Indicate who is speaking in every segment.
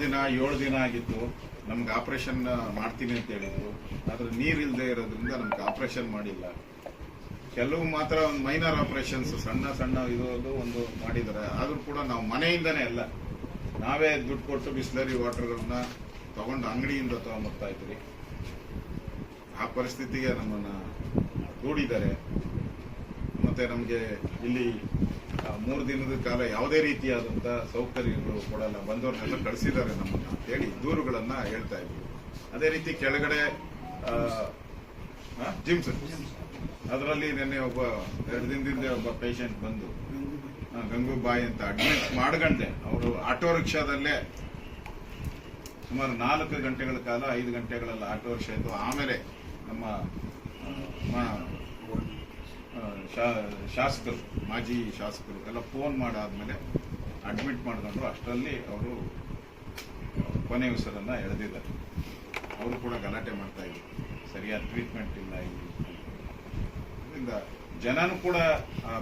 Speaker 1: ದಿನ, ಏಳು ದಿನ ಆಗಿತ್ತು. ನಮ್ಗೆ ಆಪರೇಷನ್ ಮಾಡ್ತೀನಿ ಅಂತ ಹೇಳಿದ್ರು. ಆದ್ರೆ ನೀರಿಲ್ಲದೆ ಇರೋದ್ರಿಂದ ನಮ್ಗೆ ಆಪರೇಷನ್ ಮಾಡಿಲ್ಲ. ಕೆಲವು ಮಾತ್ರ ಒಂದು ಮೈನರ್ ಆಪರೇಷನ್ಸ್, ಸಣ್ಣ ಸಣ್ಣ ಇದು ಒಂದು ಮಾಡಿದ್ದಾರೆ. ಆದರೂ ಕೂಡ ನಾವು ಮನೆಯಿಂದನೇ ಅಲ್ಲ. ನಾವೇ ದುಡ್ಡು ಕೊಟ್ಟು ಬಿಸ್ಲರಿ ವಾಟರ್ಗಳನ್ನ ತಗೊಂಡು ಅಂಗಡಿಯಿಂದ ತಗೊಂಡ್ಬರ್ತಾ ಇದ್ರಿ. ಆ ಪರಿಸ್ಥಿತಿಗೆ ನಮ್ಮನ್ನ ದೂಡಿದ್ದಾರೆ. ಮತ್ತೆ ನಮಗೆ ಇಲ್ಲಿ ಮೂರು ದಿನದ ಕಾಲ ಯಾವುದೇ ರೀತಿಯಾದಂತ ಸೌಕರ್ಯಗಳು ಕೊಡಲ್ಲ. ಬಂದವ್ರನ್ನೆಲ್ಲ ಕಳಿಸಿದ್ದಾರೆ ನಮ್ಮನ್ನ ಅಂತ ಹೇಳಿ ದೂರುಗಳನ್ನ ಹೇಳ್ತಾ ಇದ್ವಿ. ಅದೇ ರೀತಿ ಕೆಳಗಡೆ ಜಿಮ್ಸ್ ಅದರಲ್ಲಿ ನಿನ್ನೆ ಒಬ್ಬ, ಎರಡು ದಿನದಿಂದ ಒಬ್ಬ ಪೇಷಂಟ್ ಬಂದು ಗಂಗೂ ಗಂಗೂಬಾಯಿ ಅಂತ ಅಡ್ಮಿಟ್ ಮಾಡ್ಕೊಂಡೆ ಅವರು ಆಟೋ ರಿಕ್ಷಾದಲ್ಲೇ ಸುಮಾರು ನಾಲ್ಕು ಗಂಟೆಗಳ ಕಾಲ, ಐದು ಗಂಟೆಗಳಲ್ಲಿ ಆಟೋ ರಿಕ್ಷಾ ಇತ್ತು. ಆಮೇಲೆ ನಮ್ಮ ಶಾ- ಶಾಸಕರು, ಮಾಜಿ ಶಾಸಕರು ಎಲ್ಲ ಫೋನ್ ಮಾಡಾದ್ಮೇಲೆ ಅಡ್ಮಿಟ್ ಮಾಡ್ಕೊಂಡ್ರು. ಅಷ್ಟರಲ್ಲಿ ಅವರು ಕೊನೆ ಉಸಿರನ್ನು ಎಳೆದಿದ್ದಾರೆ. ಅವರು ಕೂಡ ಗಲಾಟೆ ಮಾಡ್ತಾ ಇದ್ರು. ಸರಿಯಾದ ಟ್ರೀಟ್ಮೆಂಟ್ ಇಲ್ಲ ಇದರಿಂದ ಜನನು ಕೂಡ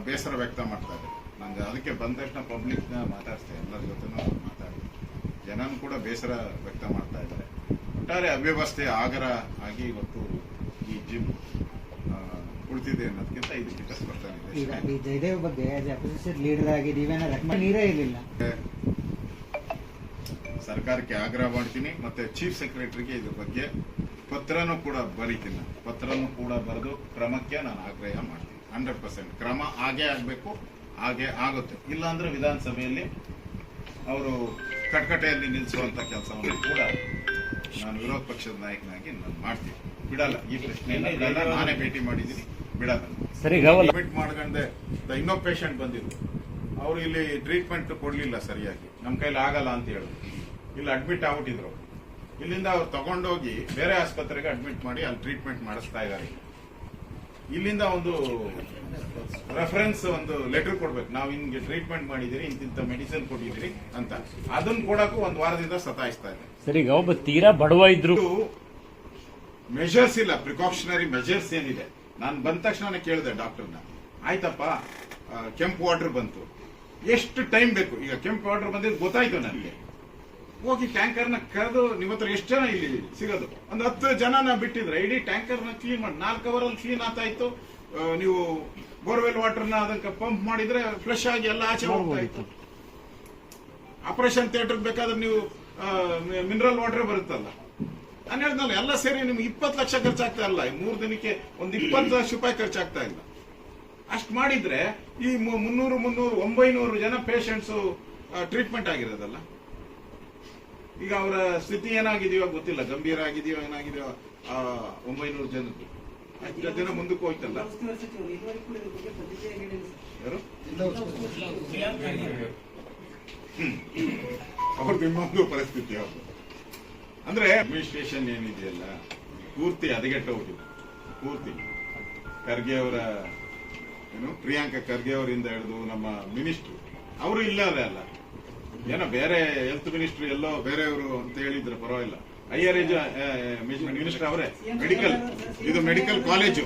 Speaker 1: ಬೇಸರ ವ್ಯಕ್ತ ಮಾಡ್ತಾ ಇದ್ದಾರೆ. ನಂಗೆ ಅದಕ್ಕೆ ಬಂದ ತಕ್ಷಣ ಪಬ್ಲಿಕ್ನ ಮಾತಾಡ್ತೇನೆ ಎಲ್ಲರ ಜೊತೆನೂ ಮಾತಾಡಿ ಜನನು ಕೂಡ ಬೇಸರ ವ್ಯಕ್ತ ಮಾಡ್ತಾ ಇದ್ದಾರೆ. ಒಟ್ಟಾರೆ ಅವ್ಯವಸ್ಥೆ ಆಗರ ಆಗಿ ಇವತ್ತು ಈ ಜಿಮ್ ಅನ್ನೋದಕ್ಕಿಂತ
Speaker 2: ಈಗ ಈ ಜಯದೇವ್ ಬಗ್ಗೆ ಆಸ್ ಅಪೋಸಿಷನ್ ಲೀಡರ್ ಆಗಿ ನೀವೇನೋ ರೆಕಮೆಂಡ್ ನೀರೇ ಇರಲಿಲ್ಲ.
Speaker 1: ಸರ್ಕಾರಕ್ಕೆ ಆಗ್ರಹ ಮಾಡ್ತೀನಿ ಮತ್ತೆ ಚೀಫ್ ಸೆಕ್ರೆಟರಿಗೆ ಇದ್ರ ಬಗ್ಗೆ ಪತ್ರನೂ ಕೂಡ ಬರೀತೀನಿ. ಪತ್ರನೂ ಕೂಡ ಬರೆದು ಕ್ರಮಕ್ಕೆ ನಾನು ಆಗ್ರಹ ಮಾಡ್ತೀನಿ. ಹಂಡ್ರೆಡ್ ಪರ್ಸೆಂಟ್ ಕ್ರಮ ಆಗೇ ಆಗಬೇಕು ಹಾಗೆ ಆಗುತ್ತೆ. ಇಲ್ಲಾಂದ್ರೆ ವಿಧಾನಸಭೆಯಲ್ಲಿ ಅವರು ಕಟ್ಕಟೆಯಲ್ಲಿ ನಿಲ್ಲಿಸುವಂತ ಕೆಲಸವನ್ನು ಕೂಡ ನಾನು ವಿರೋಧ ಪಕ್ಷದ ನಾಯಕನಾಗಿ ನಾನು ಮಾಡ್ತೀನಿ. ಬಿಡಲ್ಲ ಈ ಪ್ರಶ್ನೆಯನ್ನು ನಾನೇ ಭೇಟಿ ಮಾಡಿದ್ದೀನಿ. ಬಿಡಲ್ಲ. ಅಡ್ಮಿಟ್ ಮಾಡ್ಕೊಂಡೆ ಇನ್ನೊಬ್ಬ ಪೇಷಂಟ್ ಬಂದಿದ್ರು. ಅವ್ರು ಇಲ್ಲಿ ಟ್ರೀಟ್ಮೆಂಟ್ ಕೊಡಲಿಲ್ಲ ಸರಿಯಾಗಿ. ನಮ್ಮ ಕೈಲಿ ಆಗಲ್ಲ ಅಂತ ಹೇಳಿದ್ರು ಇಲ್ಲಿ ಅಡ್ಮಿಟ್ ಆಗ್ಬಿಟ್ಟಿದ್ರು. ಇಲ್ಲಿಂದ ಅವ್ರು ತಗೊಂಡೋಗಿ ಬೇರೆ ಆಸ್ಪತ್ರೆಗೆ ಅಡ್ಮಿಟ್ ಮಾಡಿ ಅಲ್ಲಿ ಟ್ರೀಟ್ಮೆಂಟ್ ಮಾಡಿಸ್ತಾ ಇದ್ದಾರೆ. ಇಲ್ಲಿಂದ ಒಂದು ರೆಫರೆನ್ಸ್ ಒಂದು ಲೆಟರ್ ಕೊಡ್ಬೇಕು. ನಾವು ಹಿಂಗೆ ಟ್ರೀಟ್ಮೆಂಟ್ ಮಾಡಿದಿರಿ ಇಂತಿಂತ ಮೆಡಿಸಿನ್ ಕೊಟ್ಟಿದ್ದೀರಿ ಅಂತ. ಅದನ್ನ ಕೊಡಕ್ಕೂ ಒಂದು ವಾರದಿಂದ ಸತಾಯಿಸ್ತಾ ಇದೆ
Speaker 3: ಸರಿ ತೀರಾ ಬಡವ ಇದ್ರು.
Speaker 1: ಮೆಷರ್ಸ್ ಇಲ್ಲ ಪ್ರಿಕಾಷನರಿ ಮೆಷರ್ಸ್ ಏನಿದೆ? ನಾನು ಬಂದ ತಕ್ಷಣ ಕೇಳಿದೆ ಡಾಕ್ಟರ್ನ. ಆಯ್ತಪ್ಪ ಕೆಂಪು ವಾಟರ್ ಬಂತು. ಎಷ್ಟು ಟೈಮ್ ಬೇಕು? ಈಗ ಕೆಂಪು ವಾಟರ್ ಬಂದಿದ್ದು ಗೊತ್ತಾಯ್ತು ನನಗೆ. ಹೋಗಿ ಟ್ಯಾಂಕರ್ನ ಕರೆದು ನಿಮ್ಮ ಹತ್ರ ಎಷ್ಟು ಜನ ಇಲ್ಲಿ ಸಿಗೋದು? ಒಂದು ಹತ್ತು ಜನನ ಬಿಟ್ಟಿದ್ರೆ ಇಡೀ ಟ್ಯಾಂಕರ್ನ ಕ್ಲೀನ್ ಮಾಡಿ ನಾಲ್ಕು ಅವರಲ್ಲಿ ಕ್ಲೀನ್ ಆಗ್ತಾ ಇತ್ತು. ನೀವು ಬೋರ್ವೆಲ್ ವಾಟರ್ನ ಅದಕ್ಕೆ ಪಂಪ್ ಮಾಡಿದ್ರೆ ಫ್ರೆಶ್ ಆಗಿ ಎಲ್ಲ ಆಚೆ ಹೋಗ್ತಾ ಇತ್ತು. ಆಪರೇಷನ್ ಥಿಯೇಟರ್ ಬೇಕಾದ್ರೆ ನೀವು ಮಿನರಲ್ ವಾಟರ್ ಬರುತ್ತಲ್ಲ. ನಾನು ಹೇಳ್ದಲ್ಲ ಎಲ್ಲ ಸೇರಿ ನಿಮ್ಗೆ ಇಪ್ಪತ್ತು ಲಕ್ಷ ಖರ್ಚಾಗ್ತಾ ಇಲ್ಲ. ಮೂರು ದಿನಕ್ಕೆ ಒಂದು ಇಪ್ಪತ್ತು ಲಕ್ಷ ರೂಪಾಯಿ ಖರ್ಚಾಗ್ತಾ ಇಲ್ಲ. ಅಷ್ಟು ಮಾಡಿದ್ರೆ ಈ ಮುನ್ನೂರು ಮುನ್ನೂರು, ಒಂಬೈನೂರು ಜನ ಪೇಷಂಟ್ಸ್ ಟ್ರೀಟ್ಮೆಂಟ್ ಆಗಿರೋದಲ್ಲ. ಈಗ ಅವರ ಸ್ಥಿತಿ ಏನಾಗಿದೆಯೋ ಗೊತ್ತಿಲ್ಲ. ಗಂಭೀರ ಆಗಿದೆಯೋ ಏನಾಗಿದೆಯೋ ಒಂಬೈನೂರು ಜನದ್ದು. ಅಷ್ಟು ಜನ ಮುಂದಕ್ಕೆ ಹೋಯ್ತಲ್ಲ. ಯಾರು? ಅವ್ರದ್ದು ಇನ್ನೊಂದು ಪರಿಸ್ಥಿತಿ ಅವ್ರದ್ದು ಅಂದ್ರೆ ಅಡ್ಮಿನಿಸ್ಟ್ರೇಷನ್ ಏನಿದೆಯಲ್ಲ, ಪೂರ್ತಿ ಹದಗೆಟ್ಟು ಹೋಗಿದೆ. ಪೂರ್ತಿ. ಖರ್ಗೆ ಅವರ, ಏನು, ಪ್ರಿಯಾಂಕಾ ಖರ್ಗೆ ಅವರಿಂದ ಹಿಡಿದು ನಮ್ಮ ಮಿನಿಸ್ಟ್ರು, ಅವರು ಇಲ್ಲವೇ ಅಲ್ಲ. ಏನೋ ಬೇರೆ ಹೆಲ್ತ್ ಮಿನಿಸ್ಟ್ರಿ ಎಲ್ಲೋ ಬೇರೆಯವರು ಅಂತ ಹೇಳಿದ್ರೆ ಪರವಾಗಿಲ್ಲ. ಹೈಯರ್ ಎಜು ಮಿನಿಸ್ಟರ್ ಅವರೇ. ಮೆಡಿಕಲ್ ಇದು ಮೆಡಿಕಲ್ ಕಾಲೇಜು